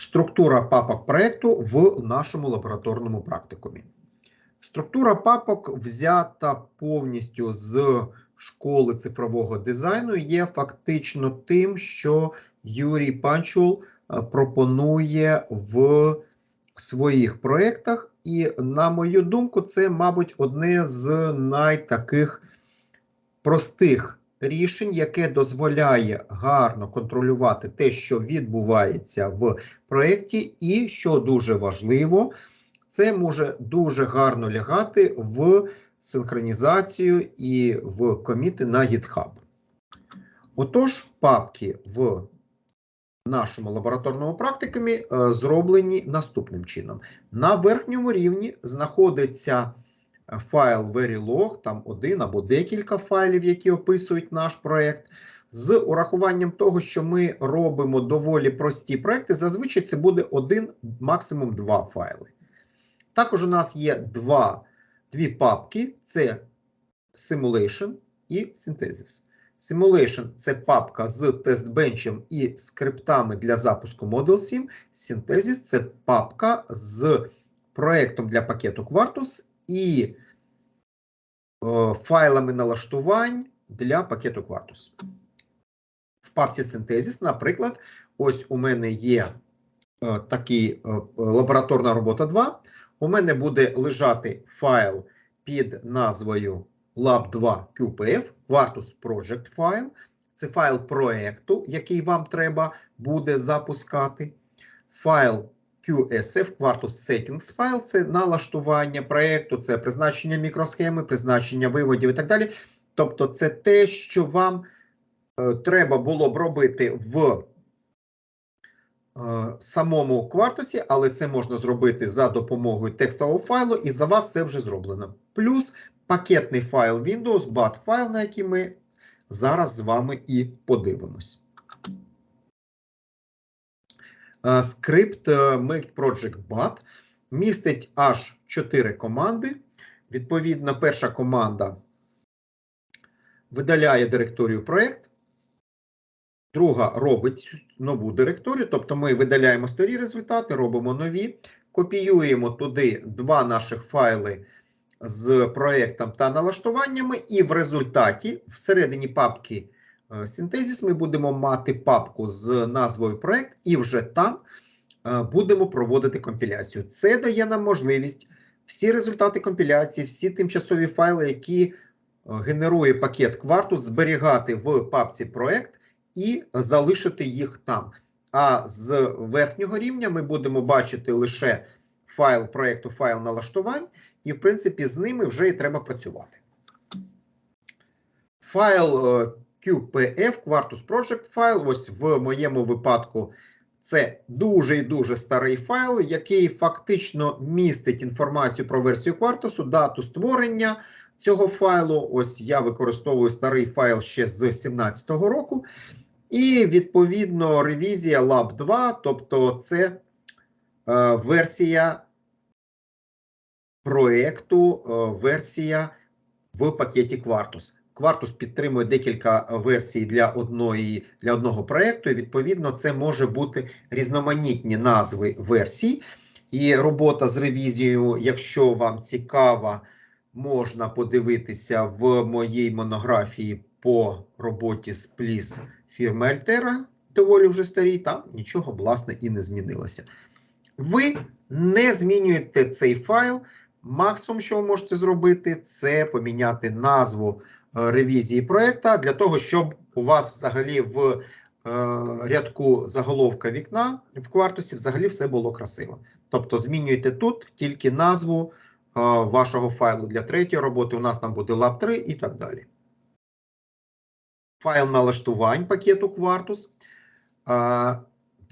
структура папок проекту в нашому лабораторному практикумі. Структура папок взята повністю з школи цифрового дизайну, є фактично тим, що Юрій Панчул е, пропонує в своїх проєктах. І, на мою думку, це, мабуть, одне з найтаких простих рішень, яке дозволяє гарно контролювати те, що відбувається в проєкті, і що дуже важливо, це може дуже гарно лягати в синхронізацію і в коміти на GitHub. Отож, папки в нашому лабораторному практикумі е, зроблені наступним чином. На верхньому рівні знаходиться файл Verilog, там один або декілька файлів, які описують наш проєкт. З урахуванням того, що ми робимо доволі прості проекти, зазвичай це буде один, максимум два файли. Також у нас є два, дві папки: це Simulation і Synthesis. Simulation – це папка з тестбенчем і скриптами для запуску Model 7. Synthesis – це папка з проєктом для пакету Quartus і файлами налаштувань для пакету Quartus. В папці Synthesis, наприклад, ось у мене є е, такий е, лабораторна робота 2. У мене буде лежати файл під назвою lab2 QPF, Quartus Project File. Це файл проекту, який вам треба буде запускати. Файл QSF, Quartus Settings файл це налаштування проєкту, це призначення мікросхеми, призначення виводів і так далі. Тобто, це те, що вам е, треба було б робити в е, самому квартусі, але це можна зробити за допомогою текстового файлу, і за вас це вже зроблено. Плюс пакетний файл Windows, BAT файл, на який ми зараз з вами і подивимось. Е, скрипт е, Make Project містить аж 4 команди. Відповідно, перша команда видаляє директорію проєкт. Друга робить нову директорію, тобто ми видаляємо старі результати, робимо нові, копіюємо туди два наших файли з проєктом та налаштуваннями, і в результаті всередині папки Синтезіс ми будемо мати папку з назвою проєкт, і вже там е, будемо проводити компіляцію. Це дає нам можливість всі результати компіляції, всі тимчасові файли, які е, генерує пакет кварту, зберігати в папці проєкт і залишити їх там. А з верхнього рівня ми будемо бачити лише файл проєкту, файл налаштувань, і, в принципі, з ними вже і треба працювати. Файл е, QPF, Quartus Project файл. Ось в моєму випадку це дуже і дуже старий файл, який фактично містить інформацію про версію Quartus, дату створення цього файлу. Ось я використовую старий файл ще з 2017 року. І відповідно ревізія Lab 2, тобто це е, версія проєкту, е, версія в пакеті Quartus. Quartus підтримує декілька версій для одної для одного проєкту, і відповідно це може бути різноманітні назви версій. І робота з ревізією, якщо вам цікава, можна подивитися в моїй монографії по роботі з пліс фірми Altera, доволі вже старій, там нічого власне і не змінилося. Ви не змінюєте цей файл. Максимум, що ви можете зробити, це поміняти назву ревізії проєкта для того, щоб у вас взагалі в е, рядку заголовка вікна в квартусі взагалі все було красиво. Тобто змінюйте тут тільки назву е, вашого файлу для третьої роботи. У нас там буде lab 3 і так далі. Файл налаштувань пакету Quartus.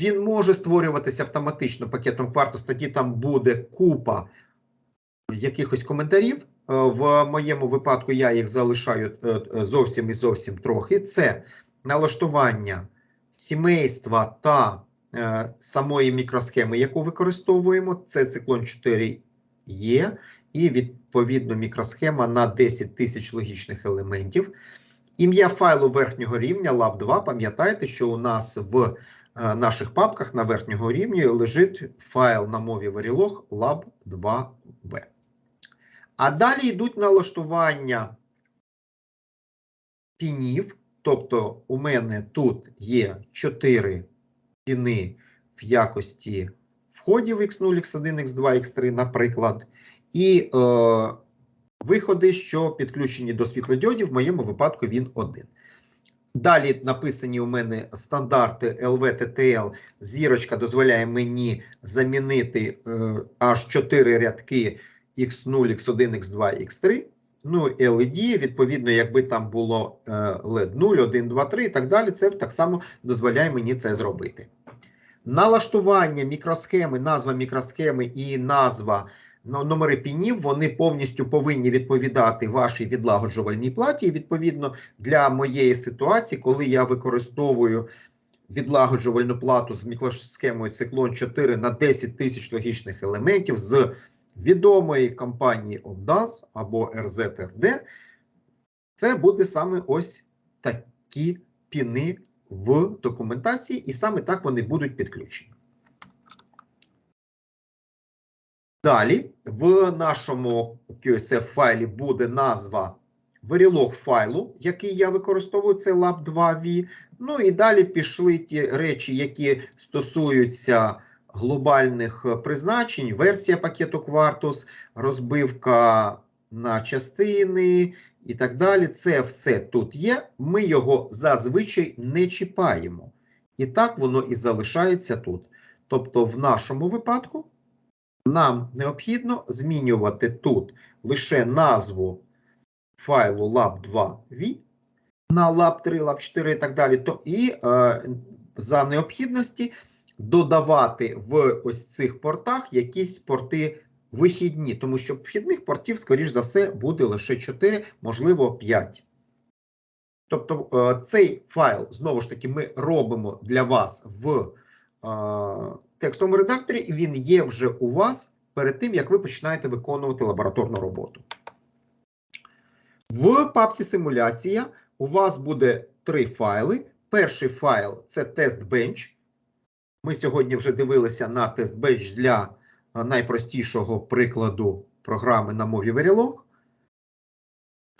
Він може створюватися автоматично пакетом Quartus, тоді там буде купа якихось коментарів. Е, в моєму випадку я їх залишаю е, е, зовсім і зовсім трохи. Це налаштування сімейства та самої мікросхеми, яку використовуємо. Це циклон 4 є, і відповідно мікросхема на 10 тисяч логічних елементів. Ім'я файлу верхнього рівня lab 2 Пам'ятайте, що у нас в наших папках на верхнього рівня лежить файл на мові Verilog lab 2b. А далі йдуть налаштування пінів. Тобто, у мене тут є 4 піни в якості входів X0, X1, X2, X3, наприклад, і е, виходи, що підключені до світлодіодів, в моєму випадку він один. Далі написані у мене стандарти LVTTL. Зірочка дозволяє мені замінити е, аж 4 рядки X0, X1, X2, X3. Ну, LED, відповідно, якби там було LED 0, 1, 2, 3 і так далі, це так само дозволяє мені це зробити. Налаштування мікросхеми, назва мікросхеми і назва ну, номери пінів, вони повністю повинні відповідати вашій відлагоджувальній платі. І відповідно для моєї ситуації, коли я використовую відлагоджувальну плату з мікросхемою циклон 4 на 10 тисяч логічних елементів з відомої компанії Ondas або RZRD, це буде саме ось такі піни в документації, і саме так вони будуть підключені. Далі в нашому QSF файлі буде назва Verilog файлу, який я використовую, це lab 2V. Ну і далі пішли ті речі, які стосуються глобальних призначень, версія пакету Quartus, розбивка на частини і так далі. Це все тут є. Ми його зазвичай не чіпаємо. І так воно і залишається тут. Тобто, в нашому випадку нам необхідно змінювати тут лише назву файлу lab2v на lab3, lab4 і так далі. То і е, за необхідності додавати в ось цих портах якісь порти вихідні, тому що вхідних портів, скоріш за все, буде лише 4, можливо, 5. Тобто е, цей файл, знову ж таки, ми робимо для вас в е, текстовому редакторі, і він є вже у вас перед тим, як ви починаєте виконувати лабораторну роботу. В папці симуляція у вас буде три файли. Перший файл це TestBench. Ми сьогодні вже дивилися на TestBench для найпростішого прикладу програми на мові Verilog.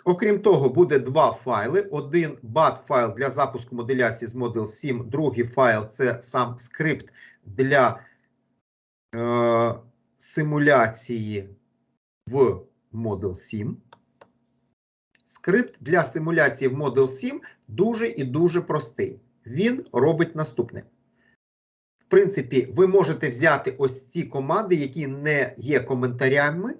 Окрім того, буде два файли. Один BAT файл для запуску моделяції з Model 7, другий файл це сам скрипт для е, симуляції в Model 7. Скрипт для симуляції в Model 7 дуже і дуже простий. Він робить наступне. Принципі, ви можете взяти ось ці команди, які не є коментарями,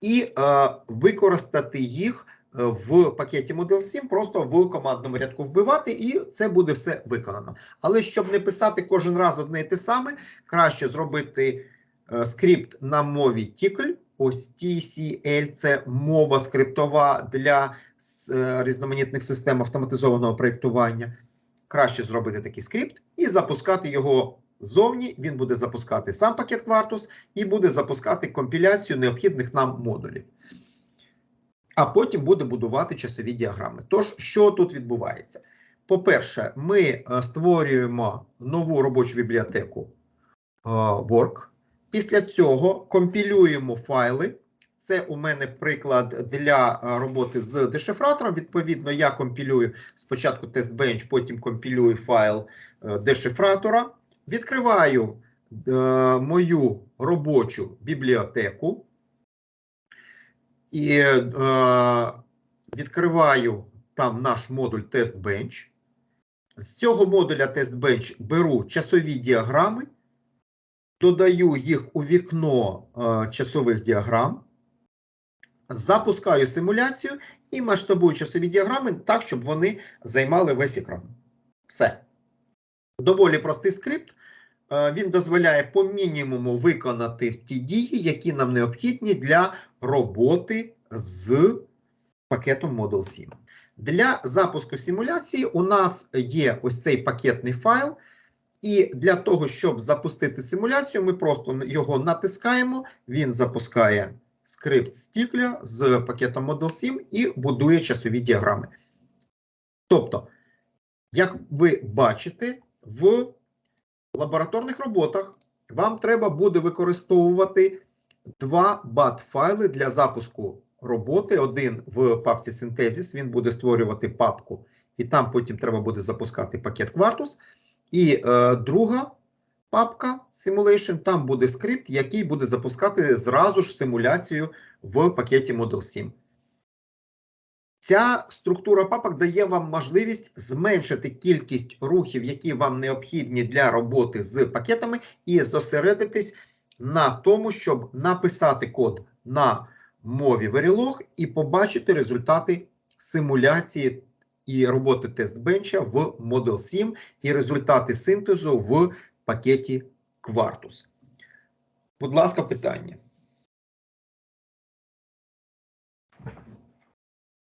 і е, використати їх в пакеті Model 7, просто в командному рядку вбивати, і це буде все виконано. Але щоб не писати кожен раз одне і те саме, краще зробити е, скрипт на мові TCL, ось TCL, це мова скриптова для е, різноманітних систем автоматизованого проєктування. Краще зробити такий скрипт і запускати його ззовні. Він буде запускати сам пакет Quartus і буде запускати компіляцію необхідних нам модулів. А потім буде будувати часові діаграми. Тож, що тут відбувається? По-перше, ми е, створюємо нову робочу бібліотеку е, Work. Після цього компілюємо файли. Це у мене приклад для е, роботи з дешифратором. Відповідно, я компілюю спочатку TestBench, потім компілюю файл дешифратора. Відкриваю мою робочу бібліотеку і е, відкриваю там наш модуль TestBench. З цього модуля TestBench беру часові діаграми, додаю їх у вікно е, часових діаграм, запускаю симуляцію і масштабую часові діаграми так, щоб вони займали весь екран. Все. Доволі простий скрипт. Він дозволяє по мінімуму виконати ті дії, які нам необхідні для роботи з пакетом Model 7. Для запуску симуляції у нас є ось цей пакетний файл. І для того, щоб запустити симуляцію, ми просто його натискаємо, він запускає скрипт стікля з пакетом Model 7 і будує часові діаграми. Тобто, як ви бачите, в лабораторних роботах вам треба буде використовувати два BAT-файли для запуску роботи. Один в папці Synthesis, він буде створювати папку, і там потім треба буде запускати пакет Quartus. І е, друга папка Simulation, там буде скрипт, який буде запускати зразу ж симуляцію в пакеті Model 7. Ця структура папок дає вам можливість зменшити кількість рухів, які вам необхідні для роботи з пакетами, і зосередитись на тому, щоб написати код на мові Verilog і побачити результати симуляції і роботи тестбенча в Model 7 і результати синтезу в пакеті Quartus. Будь ласка, питання.